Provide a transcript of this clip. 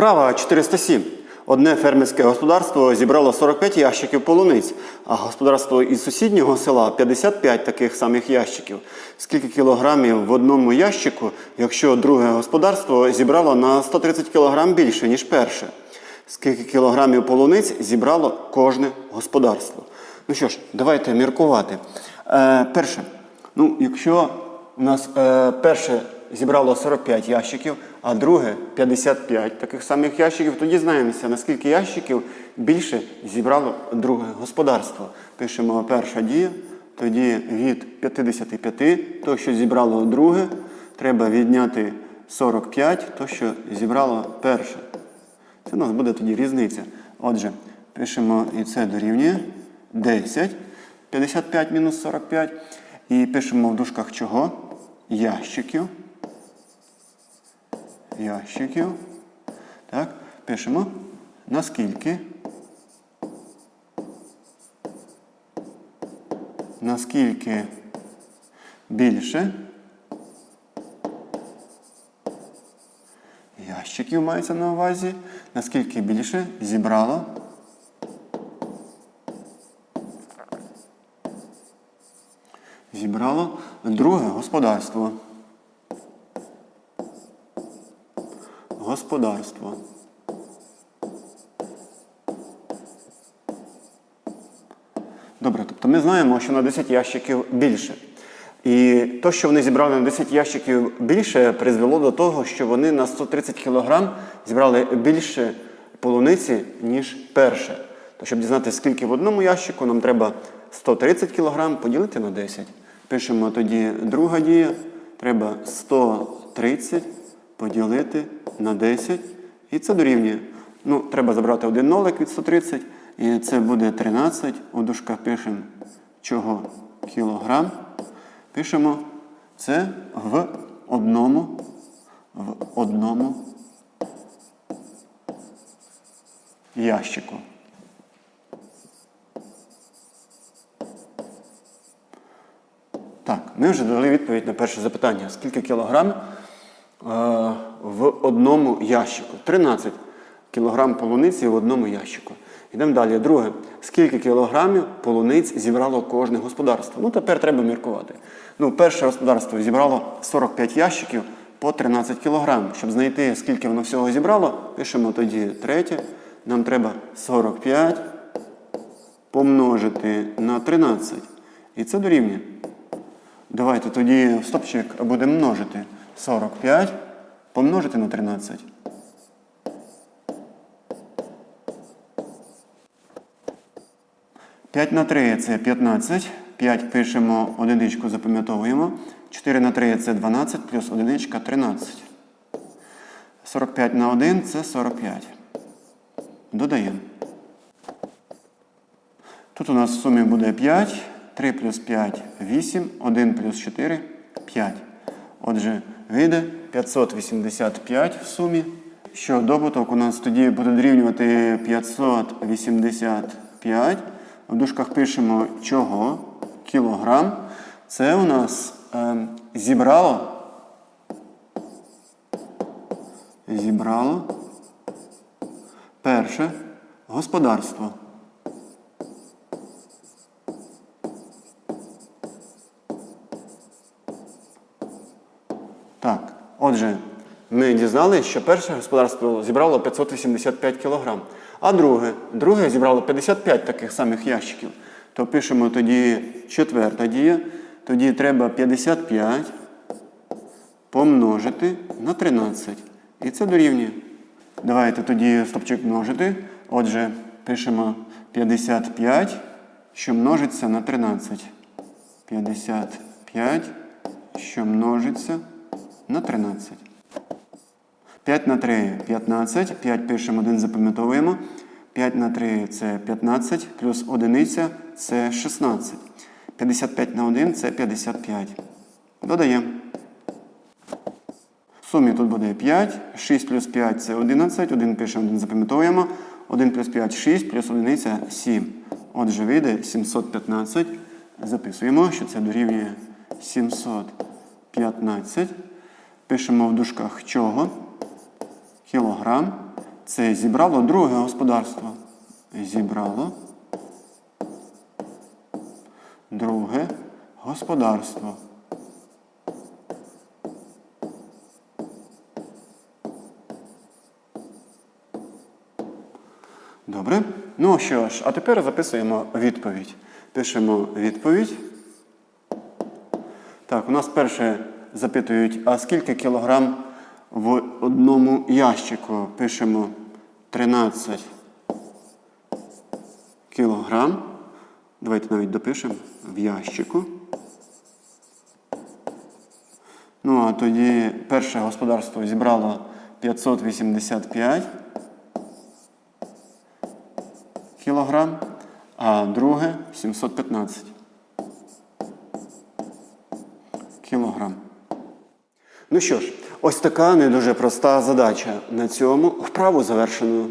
Вправа 407. Одне фермерське господарство зібрало 45 ящиків полуниць, а господарство із сусіднього села 55 таких самих ящиків. Скільки кілограмів в одному ящику, якщо друге господарство зібрало на 130 кілограм більше, ніж перше? Скільки кілограмів полуниць зібрало кожне господарство? Ну що ж, давайте міркувати. Е, перше, ну, якщо у нас е, перше зібрало 45 ящиків, а друге 55 таких самих ящиків, тоді знаємося, наскільки ящиків більше зібрало друге господарство. Пишемо перша дія, тоді від 55, то, що зібрало друге, треба відняти 45, то, що зібрало перше. Це у нас буде тоді різниця. Отже, пишемо і це дорівнює 10, 55 мінус 45. І пишемо в дужках чого? Ящиків. Ящиків. Так, пишемо наскільки. Наскільки більше ящиків мається на увазі, наскільки більше зібрало зібрало друге господарство. Господарство. Добре, тобто ми знаємо, що на 10 ящиків більше. І то, що вони зібрали на 10 ящиків більше, призвело до того, що вони на 130 кг зібрали більше полуниці, ніж перше. То, щоб дізнатися, скільки в одному ящику, нам треба 130 кг поділити на 10. Пишемо тоді друга дія. Треба 130 поділити на 10. І це дорівнює. Ну, треба забрати один нолик від 130. І це буде 13. У дужках пишемо чого кілограм. Пишемо це в одному, в одному ящику. Так, ми вже дали відповідь на перше запитання. Скільки кілограм в одному ящику? 13 кілограм полуниці в одному ящику. Йдемо далі. Друге, скільки кілограмів полуниць зібрало кожне господарство? Ну, тепер треба міркувати. Ну, перше господарство зібрало 45 ящиків по 13 кілограм. Щоб знайти, скільки воно всього зібрало, пишемо тоді третє. Нам треба 45 помножити на 13. І це дорівнює. Давайте тоді стопчик будемо множити 45 помножити на 13. П'ять на 3 це 15. 5 пишемо одиничку, запам'ятовуємо. 4 на 3 це 12, плюс одиничка 13. 45 на 1 це 45. Додаємо. Тут у нас в сумі буде 5. 3 плюс 5 8, 1 плюс 4 5. Отже, вийде 585 в сумі. Що добуток у нас тоді буде дорівнювати 585. В дужках пишемо чого? Кілограм. Це у нас е, зібрало. Зібрало перше господарство. Отже, ми дізналися, що перше господарство зібрало 585 кг, а друге, друге зібрало 55 таких самих ящиків. То пишемо тоді четверта дія. Тоді треба 55 помножити на 13. І це дорівнює. Давайте тоді стопчик множити. Отже, пишемо 55, що множиться на 13. 55, що множиться на 13. 5 на 3 15. 5 пишемо, 1 запам'ятовуємо. 5 на 3 це 15, плюс одиниця це 16. 55 на 1 це 55. Додаємо. В сумі тут буде 5. 6 плюс 5 це 11. 1 пишемо, 1 запам'ятовуємо. 1 плюс 5 6, плюс одиниця 7. Отже, вийде 715. Записуємо, що це дорівнює 715. Пишемо в дужках чого? Кілограм. Це зібрало друге господарство. Зібрало друге господарство. Добре. Ну що ж, а тепер записуємо відповідь. Пишемо відповідь. Так, у нас перше запитують, а скільки кілограм в одному ящику? Пишемо 13 кілограм. Давайте навіть допишемо в ящику. Ну, а тоді перше господарство зібрало 585 кілограм, а друге 715 кілограм. Ну що ж, ось така не дуже проста задача. На цьому вправу завершено.